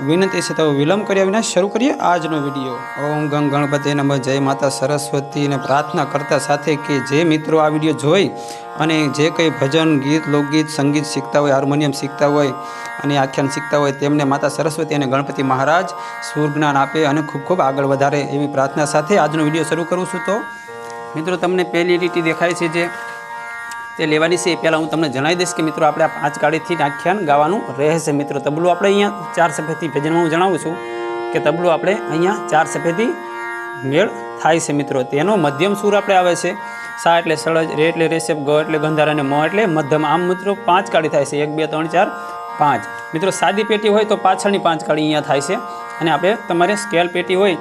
વિનંતી છે, તો વિલંબ કર્યા વિના શરૂ કરીએ આજનો વીડિયો. ઓમ ગંગ ગણપતિ નમ, જય માતા સરસ્વતીને પ્રાર્થના કરતા સાથે કે જે મિત્રો આ વીડિયો જોઈ અને જે કંઈ ભજન, ગીત, લોકગીત, સંગીત શીખતા હોય, હાર્મોનિયમ શીખતા હોય અને આખ્યાન શીખતા હોય, તેમને માતા સરસ્વતી અને ગણપતિ મહારાજ સૂરજ્ઞાન આપે અને ખૂબ ખૂબ આગળ વધારે એવી પ્રાર્થના સાથે આજનો વીડિયો શરૂ કરું છું. તો મિત્રો, તમને પહેલી લીટી દેખાય છે જે તે લેવાની છે એ પહેલાં હું તમને જણાવી દઈશ કે મિત્રો આપણે આ પાંચ કાળીથી આખ્યાન ગાવાનું રહેશે. મિત્રો, તબલું આપણે અહીંયા ચાર સફેદથી ભજનમાં હું જણાવું છું કે તબલું આપણે અહીંયા ચાર સફેદથી મેળ થાય છે મિત્રો. તેનો મધ્યમ સૂર આપણે આવે છે. સા એટલે સળજ, રે એટલે રેસેપ ગ એટલે ગંધાર અને મ એટલે મધ્યમ. આમ મિત્રો પાંચ કાળી થાય છે. એક, બે, ત્રણ, ચાર, પાંચ. મિત્રો, સાદી પેટી હોય તો પાછળની પાંચ કાળી અહીંયા થાય છે. અને આપણે તમારે સ્કેલ પેટી હોય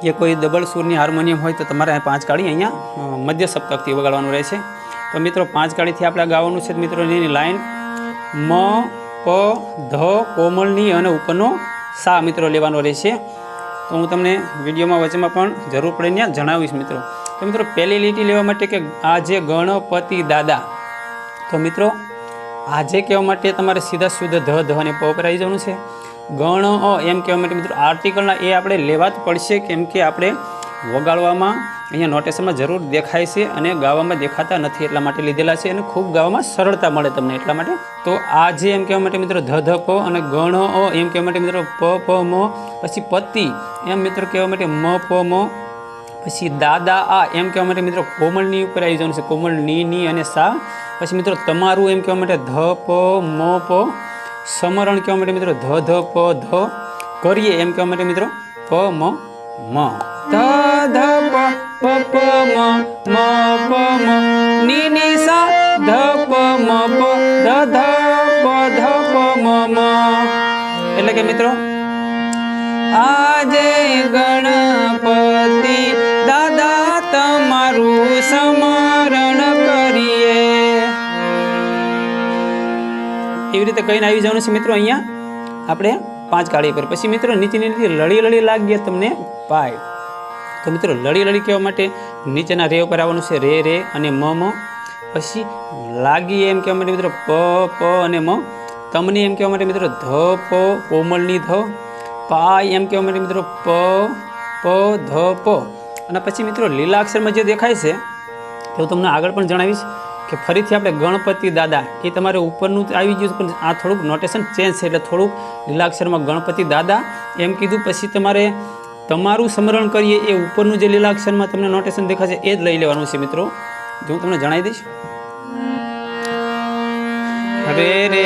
કે કોઈ ડબલ સૂરની હાર્મોનિયમ હોય તો તમારે પાંચ કાળી અહીંયા મધ્ય સપ્તકથી વગાડવાનું રહેશે. તો મિત્રો, પાંચ કાળીથી આપણે ગાવાનું છે મિત્રો, એની લાઈન. મ, પ, ધ કોમળની અને ઉપરનો સા મિત્રો લેવાનો રહેશે. તો હું તમને વિડીયોમાં વચ્ચેમાં પણ જરૂર પડે ત્યાં જણાવીશ મિત્રો. તો મિત્રો, પહેલી લીટી લેવા માટે કે આજે ગણપતિ દાદા. તો મિત્રો, આજે કહેવા માટે તમારે સીધા શુદ્ધ ધ ધ અને પ આવી જવાનું છે. ગણ, અ એમ કહેવા માટે મિત્રો આર્ટિકલના એ આપણે લેવા જ પડશે, કેમ કે આપણે વગાડવામાં અહીંયા નોટેશનમાં જરૂર દેખાય છે અને ગાવામાં દેખાતા નથી એટલા માટે લીધેલા છે અને ખૂબ ગાવામાં સરળતા મળે તમને એટલા માટે. તો આ જે એમ કહેવા માટે મિત્રો ધ ધ પ અને ગણ એમ કહેવા માટે મિત્રો પ પ મ પછી પતિ એમ મિત્રો કહેવા માટે મ પ મ પછી દાદા આ એમ કહેવા માટે મિત્રો કોમળની ઉપર આવી જવાનું છે. કોમળ, ની ની અને સા. પછી મિત્રો તમારું એમ કહેવા માટે ધ, પ, મ, પ. સમરણ કહેવા માટે મિત્રો ધ ધ, પ, ધ. કરીએ એમ કહેવા માટે મિત્રો પ, મ મ. ધ પ પ પ મ મ પ મ ની ની સા ધ પ મ પ ધ ધ પ ધ પ મ મ એટલે કે મિત્રો, આજે ગણપતિ દાદા તમારું સમરણ કરીએ. એવી રીતે કહીને આવી જવાનું છે મિત્રો અહીંયા. આપણે પાંચ કાળી પર પછી મિત્રો નીચે નીચે લડી લડી લાગીએ તમને. પાય તો મિત્રો લડી લડી કહેવા માટે નીચેના રે ઉપર આવવાનું છે રે રે અને મ મ. પછી લાગી એમ કહેવા માટે મિત્રો પ પ અને મ. તમને એમ કહેવા માટે મિત્રો ધ, પ કોમળની ધ. પાય એમ કહેવા માટે મિત્રો પ પ, ધ, પ. અને પછી મિત્રો લીલા અક્ષરમાં જે દેખાય છે, તે હું તમને આગળ પણ જણાવીશ કે ફરીથી આપણે ગણપતિ દાદા, એ તમારે ઉપરનું આવી ગયું પણ આ થોડુંક નોટેશન ચેન્જ છે, એટલે થોડુંક લીલા અક્ષરમાં ગણપતિ દાદા એમ કીધું, પછી તમારે તમારું સ્મરણ કરીએ એ ઉપરનું જે લીલા અક્ષરમાં તમને નોટેશન દેખાશે, એ જ લઈ લેવાનું છે મિત્રો. જો હું તમને જણાવી દઈશ. રે રે